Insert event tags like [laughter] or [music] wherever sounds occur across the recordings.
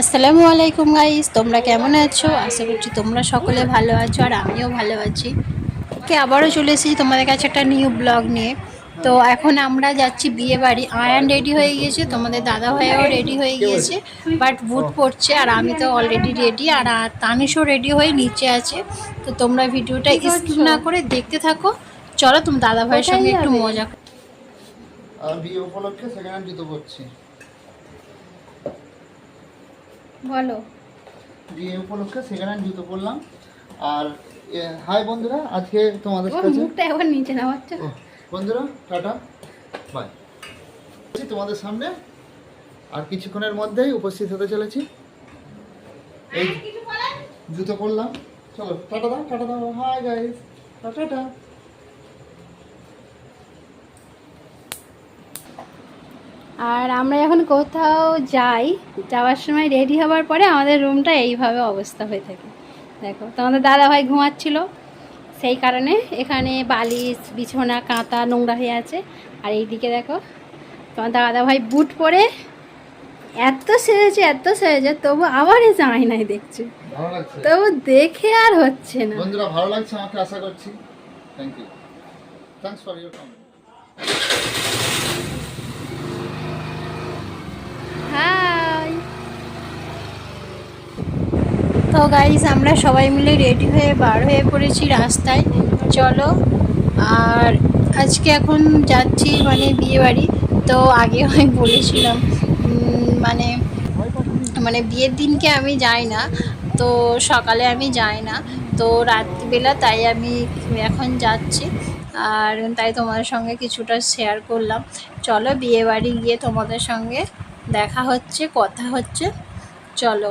আসসালামু আলাইকুম গাইস তোমরা কেমন আছো? আশা করছি তোমরা সকলে ভালো আছো আর আমিও ভালো আছি। কে আবারও চলে এসেছি তোমাদের কাছে একটা নিউ ব্লগ নিয়ে। তো এখন আমরা যাচ্ছি বিয়ে বাড়ি। আয়ান রেডি হয়ে গিয়েছে, তোমাদের দাদা ভাইও রেডি হয়ে গিয়েছে বাট বুট পড়ছে আর আমি তো অলরেডি রেডি আর তানিশও রেডি হয়ে নিচে আছে। তো তোমরা ভিডিওটা স্কিপ না করে দেখতে থাকো। চলো তুমি দাদা ভাইয়ের সঙ্গে একটু মজা বিয়ে উপলক্ষে জুতো পরছি। বলো। বিয়ে উপলক্ষে সেকেন্ড হ্যান্ড জুতো পরলাম। আর হাই বন্ধুরা আজকে তোমাদের কাছে মুখটা একবার নিচে নামাচ্ছ। বন্ধুরা টাটা বাই তোমাদের সামনে। আর কিছুক্ষণের মধ্যেই উপস্থিত হতে চলেছি। এই জুতো পরলাম। চলো টাটা দাও টাটা দাও হাই গাইস টাটা। আর আমরা যখন কোথাও যাই যাওয়ার সময় রেডি হওয়ার পরে আমাদের রুমটা এইভাবে অবস্থা হয়ে থাকে। দেখো তোমাদের দাদা ভাই ঘুমাচ্ছিল সেই কারণে এখানে বালিশ বিছানা কাঁথা নোংরা হয়ে আছে। আর এইদিকে দেখো তোমার দাদা ভাই বুট পরে এত সেরেছে এত সেরেছে তবু আবার এসে আয়নায় দেখছে। তবু দেখে আর হচ্ছে না। বন্ধুরা ভালো লাগছে আমাকে? আশা করছি। Thank you thanks for your comment তো গাইস আমরা সবাই মিলে রেডি হয়ে বার হয়ে পড়েছি রাস্তায়। চলো, আর আজকে এখন যাচ্ছি মানে বিয়ে বাড়ি তো আগে [laughs] আমি বলেছিলাম মানে মানে বিয়ের দিনকে আমি যাই না। তো সকালে আমি যাই না, তো রাত্রিবেলা তাই আমি এখন যাচ্ছি। আর তাই তোমাদের সঙ্গে কিছুটা শেয়ার করলাম। চলো বিয়ে বাড়ি গিয়ে তোমাদের সঙ্গে দেখা হচ্ছে, কথা হচ্ছে। চলো।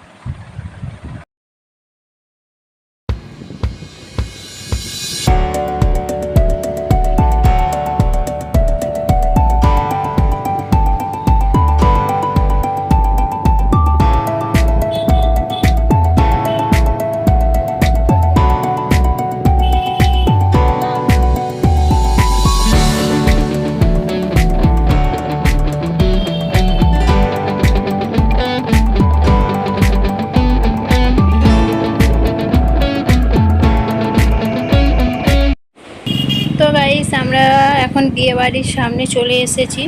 আমরা এখন বিয়ে বাড়ির সামনে চলে এসেছি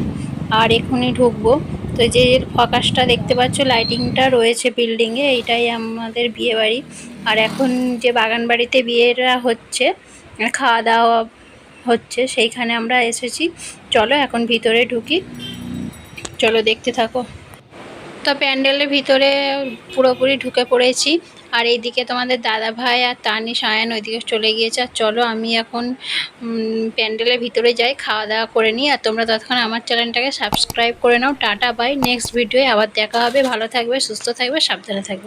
আর এখনই ঢুকবো। তো যে ফকাসটা দেখতে পাচ্ছ, লাইটিংটা রয়েছে বিল্ডিংয়ে এইটাই আমাদের বিয়ে বাড়ি। আর এখন যে বাগান বাড়িতে বিয়েটা হচ্ছে, খাওয়া দাওয়া হচ্ছে, সেইখানে আমরা এসেছি। চলো এখন ভিতরে ঢুকি। চলো দেখতে থাকো। তো প্যান্ডেলের ভিতরে পুরোপুরি ঢুকে পড়েছি। আর এইদিকে তোমাদের দাদা ভাই আর তানি, সায়ন ওইদিকে চলে গিয়েছে। আর চলো আমি এখন প্যান্ডেলের ভিতরে যাই, খাওয়া দাওয়া করে নিই। আর তোমরা ততক্ষণ আমার চ্যানেলটাকে সাবস্ক্রাইব করে নাও। Tata, bye. নেক্সট ভিডিওয়ে আবার দেখা হবে। ভালো থাকবে, সুস্থ থাকবে, সাবধানে থাকবে।